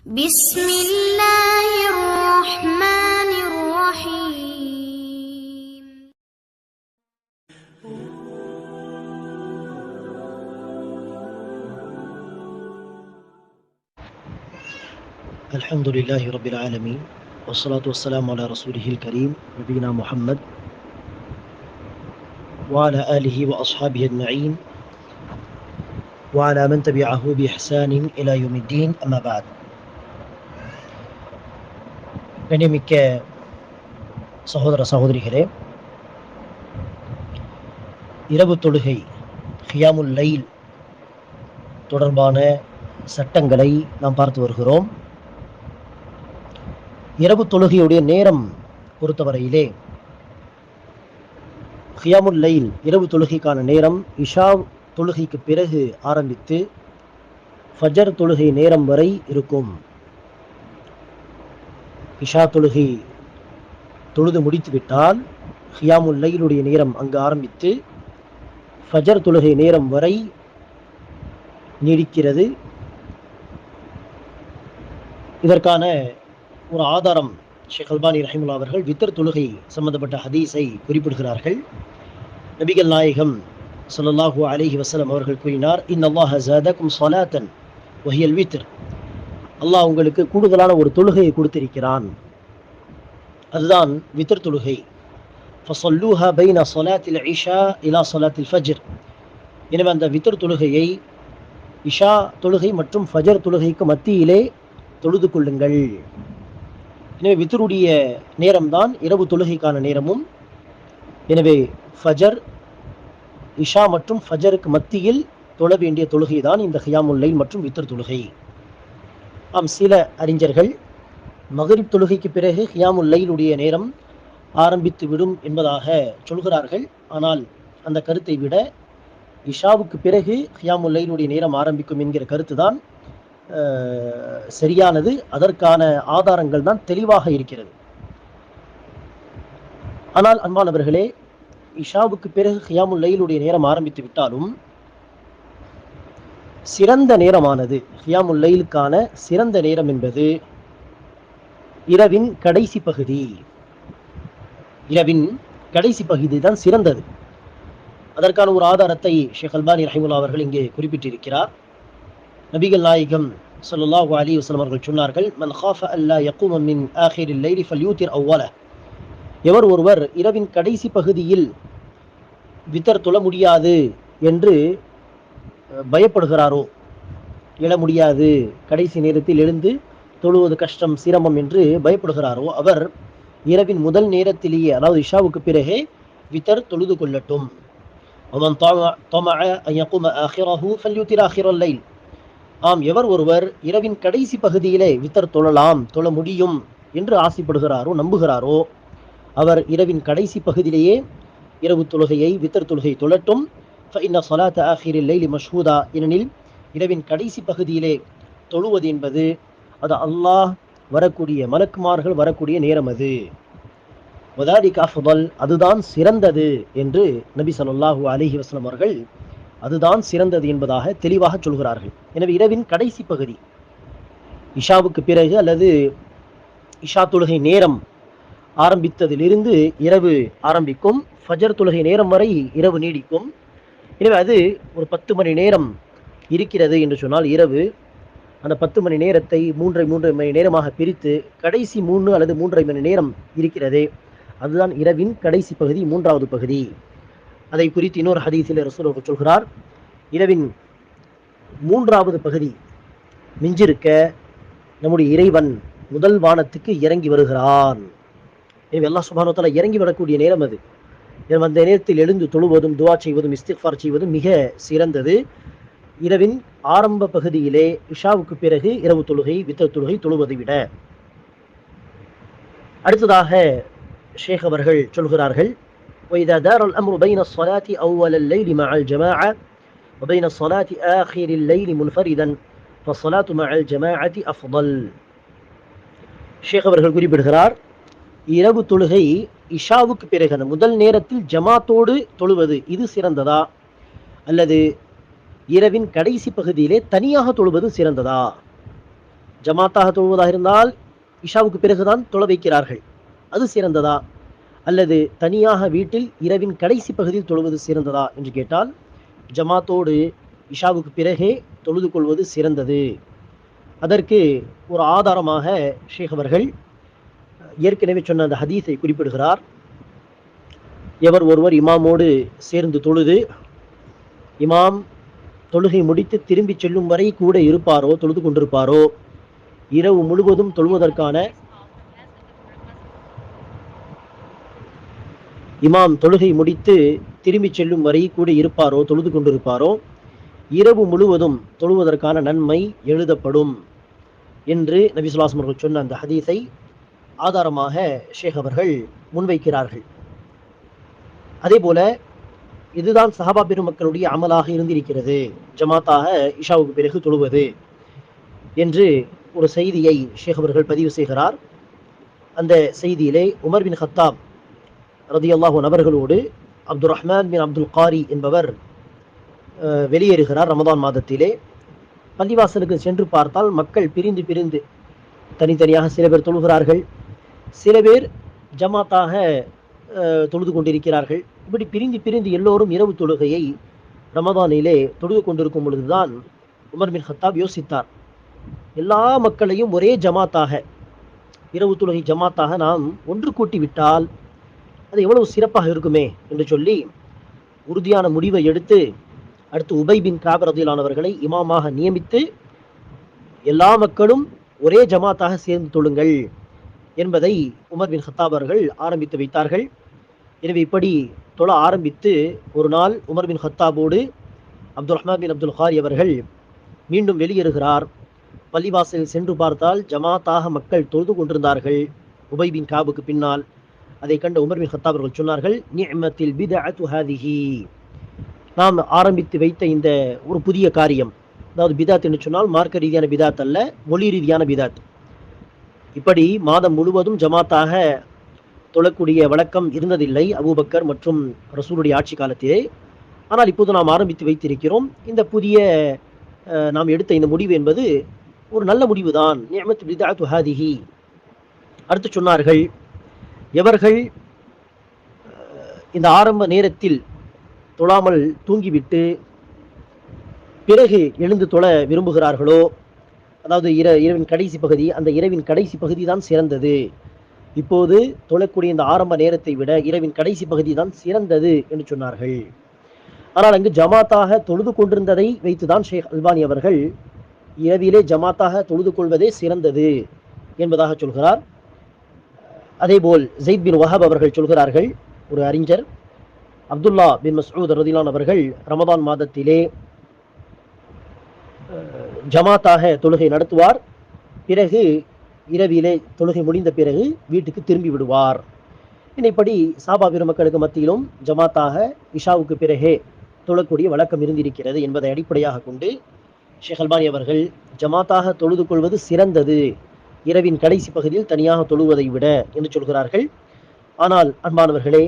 بسم الله الرحمن الرحيم. الحمد لله رب العالمين والصلاة والسلام على رسوله الكريم نبينا محمد وعلى آله وأصحابه أجمعين وعلى من تبعه بإحسان إلى يوم الدين أما بعد. கண்ணியமிக்க சகோதர சகோதரிகளே இரவு தொழுகை ஹியாமுல் லைல் தொடர்பான சட்டங்களை நாம் பார்த்து வருகிறோம். இரவு தொழுகையுடைய நேரம் பொறுத்தவரையிலே ஹியாமுல் லைல் இரவு தொழுகைக்கான நேரம் இஷா தொழுகைக்கு பிறகு ஆரம்பித்து ஃபஜர் தொழுகை நேரம் வரை இருக்கும். இஷா தொழுகை தொழுது முடித்து விட்டால் ஹியாமுல் லைலுடைய நேரம் அங்கு ஆரம்பித்து ஃபஜர் தொழுகை நேரம் வரை நீடிக்கிறது. இதற்கான ஒரு ஆதாரம் ஷேக் அல்பானி ரஹிமுல்லா அவர்கள் வித்தர் தொழுகை சம்பந்தப்பட்ட ஹதீஸை குறிப்பிடுகிறார்கள். நபிகள் நாயகம் ஸல்லல்லாஹு அலிஹி வசலம் அவர்கள் கூறினார் இன் அல்லாஹ் ஜாதக்கும் சொலாத்தன் ஒஹியல் வித்தர் அல்லாஹ் உங்களுக்கு கூடுதலான ஒரு தொழுகையை கொடுத்திருக்கிறான். அதுதான் வித்தர் தொழுகை. ஃபசல்லூஹா பைனா சொலாத்தில் இஷா இலா சொலாத்தில் ஃபஜர். எனவே அந்த வித்தர் தொழுகையை இஷா தொழுகை மற்றும் ஃபஜர் தொழுகைக்கு மத்தியிலே தொழுது கொள்ளுங்கள். எனவே வித்தருடைய நேரம்தான் இரவு தொழுகைக்கான நேரமும். எனவே ஃபஜர் இஷா மற்றும் ஃபஜருக்கு மத்தியில் தொழ வேண்டிய தொழுகை தான் இந்த ஹியாமுல்லை மற்றும் வித்தர் தொழுகை. ஆம் சில அறிஞர்கள் மகரிப் தொழுகைக்கு பிறகு ஹியாமுல் லைலுடைய நேரம் ஆரம்பித்து விடும் என்பதாக சொல்கிறார்கள். ஆனால் அந்த கருத்தை விட இஷாவுக்கு பிறகு ஹியாமுல்லைலுடைய நேரம் ஆரம்பிக்கும் என்கிற கருத்து தான் சரியானது. அதற்கான ஆதாரங்கள் தான் தெளிவாக இருக்கிறது. ஆனால் அன்பானவர்களே இஷாவுக்கு பிறகு ஹியாமுல் லைலுடைய நேரம் ஆரம்பித்து விட்டாலும் சிறந்த நேரமானது. ஹியாமுல் லைலுக்கான சிறந்த நேரம் என்பது இரவின் கடைசி பகுதி. இரவின் கடைசி பகுதி தான் சிறந்தது. அதற்கான ஒரு ஆதாரத்தை ஷேக் அல்பானி ரஹிமுல்லா அவர்கள் இங்கே குறிப்பிட்டிருக்கிறார். நபிகள் நாயகம் ஸல்லல்லாஹு அலி வஸ்லம் அவர்கள் சொன்னார்கள் மன் காஃப அல்லா யக்கூம மின் ஆஹிரில் லைலி ஃபல்யூத்திர் எவர் ஒருவர் இரவின் கடைசி பகுதியில் வித்தர் தொழ முடியாது என்று பயப்படுகிறாரோ? எழ முடியாது. கடைசி நேரத்தில் எழுந்து தொழுவது கஷ்டம் சிரமம் என்று பயப்படுகிறாரோ? அவர் இரவின் முதல் நேரத்திலேயே அதாவது இஷாவுக்கு பிறகே வித்தர் தொழுது கொள்ளட்டும். ஆம் எவர் ஒருவர் இரவின் கடைசி பகுதியிலே வித்தர் தொழலாம் தொழ முடியும் என்று ஆசைப்படுகிறாரோ நம்புகிறாரோ அவர் இரவின் கடைசி பகுதியிலேயே இரவு தொழுகையை வித்தர் தொழுகை தொழட்டும். இன்ன சொலாத்த ஆஹிரில் லைலி மஷ்ஹூதா ஏனெனில் இரவின் கடைசி பகுதியிலே தொழுவது என்பது அது அல்லாஹ் வரக்கூடிய மலக்குமார்கள் வரக்கூடிய நேரம் அது. வதாரி காஃபுதல் அதுதான் சிறந்தது என்று நபி சொல்லாஹூ அலிஹி வஸ்லம் அவர்கள் அதுதான் சிறந்தது என்பதாக தெளிவாக சொல்கிறார்கள். எனவே இரவின் கடைசி பகுதி இஷாவுக்கு பிறகு அல்லது இஷா தொழுகை நேரம் ஆரம்பித்ததிலிருந்து இரவு ஆரம்பிக்கும் ஃபஜர் தொழுகை நேரம் வரை இரவு நீடிக்கும். எனவே அது ஒரு பத்து மணி நேரம் இருக்கிறது என்று சொன்னால் இரவு. அந்த பத்து மணி நேரத்தை மூன்றை மூன்று மணி நேரமாக பிரித்து கடைசி மூணு அல்லது மூன்றரை மணி நேரம் இருக்கிறதே. அதுதான் இரவின் கடைசி பகுதி மூன்றாவது பகுதி. அதை குறித்து இன்னொரு ஹதீஸில் ரசூல் அவர்கள் சொல்கிறார். இரவின் மூன்றாவது பகுதி மிஞ்சிருக்க நம்முடைய இறைவன் முதல் வானத்துக்கு இறங்கி வருகிறான். எனவே எல்லா சுபானத்தால் இறங்கி வரக்கூடிய நேரம் அது. அந்த நேரத்தில் எழுந்து தொழுவதும் துவா செய்வதும் இஸ்திக்ஃபார் செய்வதும் மிக சிறந்தது இரவின் ஆரம்ப பகுதியிலே இஷாவுக்கு பிறகு இரவு தொழுகை வித்தர் தொழுகை தொழுவதை விட அடுத்ததாக ஷேக் அவர்கள் சொல்கிறார்கள் وإذا دار الأمر بين الصلاة أول الليل مع الجماعة وبين الصلاة آخر الليل منفردا فالصلاة مع الجماعة أفضل ஷேக் அவர்கள் குறிப்பிடுகிறார் இரவு தொழுகை இஷாவுக்கு பிறகு அந்த முதல் நேரத்தில் ஜமாத்தோடு தொழுவது இது சிறந்ததா? அல்லது இரவின் கடைசி பகுதியிலே தனியாக தொழுவது சிறந்ததா? ஜமாத்தாக தொழுவதாக இருந்தால் இஷாவுக்கு பிறகுதான் தொழ வைக்கிறார்கள் அது சிறந்ததா? அல்லது தனியாக வீட்டில் இரவின் கடைசி பகுதியில் தொழுவது சிறந்ததா என்று கேட்டால் ஜமாத்தோடு இஷாவுக்கு பிறகே தொழுது கொள்வது சிறந்தது. அதற்கு ஒரு ஆதாரமாக ஷேக் அவர்கள் ஏற்கனவே சொன்ன அந்த ஹதீஸை குறிப்பிடுகிறார். எவர் ஒருவர் இமாமோடு சேர்ந்து தொழுது இமாம் தொழுகை முடித்து திரும்பி செல்லும் வரை கூட இருப்பாரோ தொழுது கொண்டிருப்பாரோ? இரவு முழுவதும் தொழுவதற்கான இமாம் தொழுகை முடித்து திரும்பி செல்லும் வரை கூட இருப்பாரோ தொழுது கொண்டிருப்பாரோ? இரவு முழுவதும் தொழுவதற்கான நன்மை எழுதப்படும் என்று நபிசுல்லாஸ்ம் அவர்கள் சொன்ன அந்த ஹதீஸை ஆதாரமாக ஷேக் அவர்கள் முன்வைக்கிறார்கள். அதே போல இதுதான் சஹாபா பெருமக்களுடைய அமலாக இருந்திருக்கிறது. ஜமாத்தாக இஷாவுக்கு பிறகு தொழுவது என்று ஒரு செய்தியை ஷேக் அவர்கள் பதிவு செய்கிறார். அந்த செய்தியிலே உமர் பின் ஹத்தாப் ரதியல்லாஹு நபர்களோடு அப்துல் ரஹ்மான் பின் அப்துல் காரி என்பவர் அஹ், வெளியேறுகிறார் ரமதான் மாதத்திலே. பள்ளிவாசலுக்கு சென்று பார்த்தால் மக்கள் பிரிந்து பிரிந்து தனித்தனியாக சில பேர் தொழுகிறார்கள். சில பேர் ஜமாத்தாக தொழுது கொண்டிருக்கிறார்கள். இப்படி பிரிந்து பிரிந்து எல்லோரும் இரவு தொழுகையை ரமதானிலே தொழுது கொண்டிருக்கும் பொழுதுதான் உமர் பின் ஹத்தாப் யோசித்தார். எல்லா மக்களையும் ஒரே ஜமாத்தாக இரவு தொழுகை ஜமாத்தாக நாம் ஒன்று கூட்டி விட்டால் அது எவ்வளவு சிறப்பாக இருக்குமே என்று சொல்லி உறுதியான முடிவை எடுத்து அடுத்து உபை பின் இமாமாக நியமித்து எல்லா மக்களும் ஒரே ஜமாத்தாக சேர்ந்து தொழுங்கள். என்பதை உமர் பின் ஹத்தாப் அவர்கள் ஆரம்பித்து வைத்தார்கள். எனவே இப்படி தொழ ஆரம்பித்து ஒரு நாள் உமர் பின் ஹத்தாபோடு Abdul Rahman bin Abdul Harry அவர்கள் மீண்டும் வெளியேறுகிறார். பள்ளிவாசலில் சென்று பார்த்தால் ஜமாத்தாக மக்கள் தொழுது கொண்டிருந்தார்கள். உபை பின் காபுக்கு பின்னால் அதை கண்ட உமர் பின் ஹத்தாப் அவர்கள் சொன்னார்கள் நிஅமத்தில் பிதஅத்து நாம் ஆரம்பித்து வைத்த இந்த ஒரு புதிய காரியம் அதாவது பிதாத் என்று சொன்னால் மார்க்க ரீதியான பிதாத் அல்ல மொழி ரீதியான பிதாத். இப்படி மாதம் முழுவதும் ஜமாத்தாக தொழக்கூடிய வழக்கம் இருந்ததில்லை அபூபக்கர் மற்றும் ரசூலுடைய ஆட்சி காலத்திலே. ஆனால் இப்போது நாம் ஆரம்பித்து வைத்திருக்கிறோம். இந்த புதிய நாம் எடுத்த இந்த முடிவு என்பது ஒரு நல்ல முடிவுதான். நிஅமத்து பிதஅத்து ஹாதிஹி. அடுத்து சொன்னார்கள் எவர்கள் இந்த ஆரம்ப நேரத்தில் தொழாமல் தூங்கிவிட்டு பிறகு எழுந்து தொழ விரும்புகிறார்களோ அதாவது இர இரவின் கடைசி பகுதி அந்த இரவின் கடைசி பகுதி தான் சிறந்தது. இப்போது தொழக்கூடிய இந்த ஆரம்ப நேரத்தை விட இரவின் கடைசி பகுதி தான் சிறந்தது என்று சொன்னார்கள். ஆனால் அங்கு ஜமாத்தாக தொழுது கொண்டிருந்ததை வைத்துதான் ஷேக் அல்வானி அவர்கள் இரவிலே ஜமாத்தாக தொழுது கொள்வதே சிறந்தது என்பதாக சொல்கிறார். அதேபோல் ஜெயித் பின் வஹாப் அவர்கள் சொல்கிறார்கள் ஒரு அறிஞர் அப்துல்லா பின் மசூத் ரதிலான் அவர்கள் ரமதான் மாதத்திலே ஜமாத்தாக தொழுகை நடத்துவார். பிறகு இரவிலே தொழுகை முடிந்த பிறகு வீட்டுக்கு திரும்பி விடுவார். இப்படி சாபா பெருமக்களுக்கு மத்தியிலும் ஜமாத்தாக இஷாவுக்கு பிறகே தொழக்கூடிய வழக்கம் இருந்திருக்கிறது என்பதை அடிப்படையாக கொண்டு ஷேக் அல்பானி அவர்கள் ஜமாத்தாக தொழுது கொள்வது சிறந்தது. இரவின் கடைசி பகுதியில் தனியாக தொழுவதை விட என்று சொல்கிறார்கள். ஆனால் அன்பானவர்களே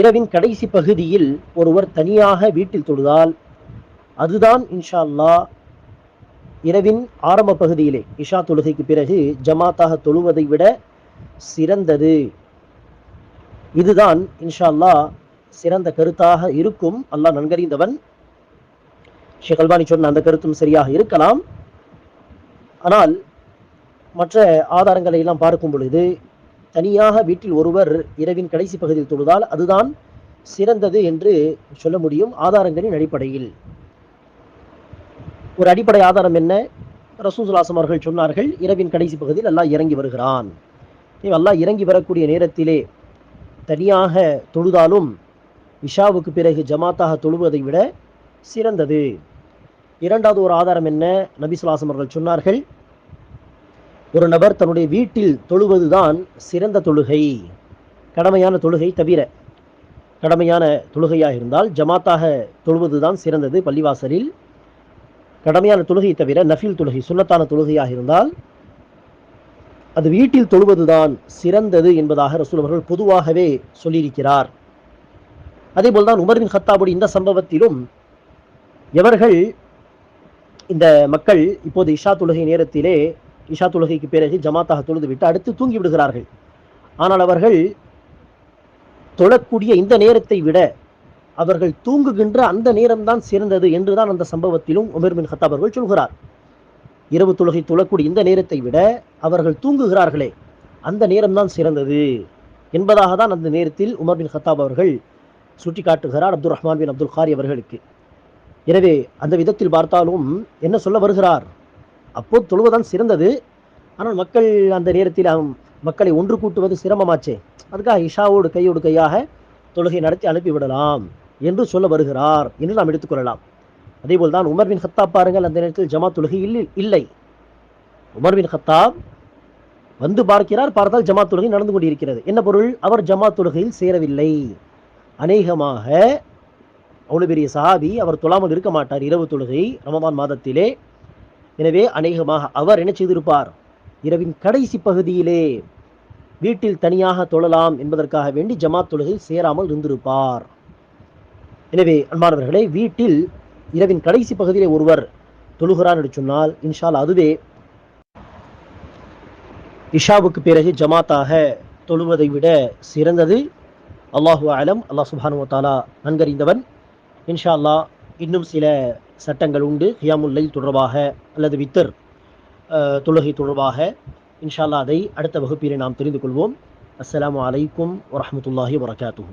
இரவின் கடைசி பகுதியில் ஒருவர் தனியாக வீட்டில் தொழுதால் அதுதான் இன்ஷா அல்லாஹ் இரவின் ஆரம்ப பகுதியிலே இஷா தொழுகைக்கு பிறகு ஜமாத்தாக தொழுவதை விட சிறந்தது. இதுதான் இன்ஷா அல்லா சிறந்த கருத்தாக இருக்கும். அல்லாஹ் நன்கறிந்தவன். ஷேக் அல்பானி சொன்ன அந்த கருத்தும் சரியாக இருக்கலாம். ஆனால் மற்ற ஆதாரங்களை எல்லாம் பார்க்கும் பொழுது தனியாக வீட்டில் ஒருவர் இரவின் கடைசி பகுதியில் தொழுதால் அதுதான் சிறந்தது என்று சொல்ல முடியும் ஆதாரங்களின் அடிப்படையில். ஒரு அடிப்படை ஆதாரம் என்ன? ரசூசுலாசம் அவர்கள் சொன்னார்கள் இரவின் கடைசி பகுதியில் அல்லாஹ் இறங்கி வருகிறான். இவ் அல்லாஹ் இறங்கி வரக்கூடிய நேரத்திலே தனியாக தொழுதாலும் இஷாவுக்கு பிறகு ஜமாத்தாக தொழுவதை விட சிறந்தது. இரண்டாவது ஒரு ஆதாரம் என்ன? நபிசுலாசம் அவர்கள் சொன்னார்கள் ஒரு நபர் தன்னுடைய வீட்டில் தொழுவதுதான் சிறந்த தொழுகை. கடமையான தொழுகை தவிர கடமையான தொழுகையாக இருந்தால் ஜமாத்தாக தொழுவதுதான் சிறந்தது பள்ளிவாசலில். கடமையான தொழுகையை தவிர நஃபில் தொழுகை சுண்ணத்தான தொழுகையாக இருந்தால் அது வீட்டில் தொழுவதுதான் சிறந்தது என்பதாக ரசூல் அவர்கள் பொதுவாகவே சொல்லியிருக்கிறார். அதேபோல் தான் உமர் பின் ஹத்தாபுடைய இந்த சம்பவத்திலும் எவர்கள் இந்த மக்கள் இப்போது இஷா தொழுகை நேரத்திலே இஷா தொழுகைக்கு பிறகு ஜமாத்தாக தொழுது விட்டு அடுத்து தூங்கி விடுகிறார்கள் ஆனால் அவர்கள் தொழக்கூடிய இந்த நேரத்தை விட அவர்கள் தூங்குகின்ற அந்த நேரம்தான் சிறந்தது என்றுதான் அந்த சம்பவத்திலும் உமர் பின் ஹத்தாப் அவர்கள் சொல்கிறார். இரவு தொழுகை தொழக்கூடிய இந்த நேரத்தை விட அவர்கள் தூங்குகிறார்களே அந்த நேரம்தான் சிறந்தது என்பதாக தான் அந்த நேரத்தில் உமர் பின் ஹத்தாப் அவர்கள் சுட்டி காட்டுகிறார் அப்துல் ரஹ்மான் பின் அப்துல் காரி அவர்களுக்கு. எனவே அந்த விதத்தில் பார்த்தாலும் என்ன சொல்ல வருகிறார்? அப்போது தொழுவதான் சிறந்தது ஆனால் மக்கள் அந்த நேரத்தில் மக்களை ஒன்று கூட்டுவது சிரமமாச்சே. அதுக்காக இஷாவோடு கையோடு கையாக தொழுகை நடத்தி அனுப்பிவிடலாம். என்று சொல்ல வருகிறார் என்று நாம் எடுத்துக்கொள்ளலாம் அதேபோல் தான் உமர் பின் ஹத்தாப் பாருங்கள் அந்த நேரத்தில் ஜமா தொழுகை இல்லை இல்லை. உமர் பின் ஹத்தாப் வந்து பார்க்கிறார் பார்த்தால் ஜமா தொழுகை நடந்து கொண்டிருக்கிறது. என்ன பொருள்? அவர் ஜமாத் தொழுகையில் சேரவில்லை. அநேகமாக அவ்வளோ பெரிய சஹாபி அவர் தொழாமல் இருக்க மாட்டார் இரவு தொழுகை ரமபான் மாதத்திலே. எனவே அநேகமாக அவர் என்ன செய்திருப்பார்? இரவின் கடைசி பகுதியிலே வீட்டில் தனியாக தொழலாம் என்பதற்காக வேண்டி ஜமாத் தொழுகை சேராமல் இருந்திருப்பார். எனவே அன்பானவர்களே வீட்டில் இரவின் கடைசி பகுதியிலே ஒருவர் தொழுகிறார் என்று சொன்னால் இன்ஷால் அதுவே இஷாவுக்கு பிறகு ஜமாத்தாக தொழுவதை விட சிறந்தது. அல்லாஹு ஆலம் அல்லாஹ் சுபானு தாலா நன்கறிந்தவன். இன்ஷா அல்லா இன்னும் சில சட்டங்கள் உண்டு. ஹியாமுல்லை தொடர்பாக அல்லது வித்தர் தொழுகை தொடர்பாக. இன்ஷா அல்லா அதை அடுத்த வகுப்பிலே நாம் தெரிந்து கொள்வோம். அஸ்லாம் அலைக்கும் வரமத்துல்லாஹி வரகாத்துஹு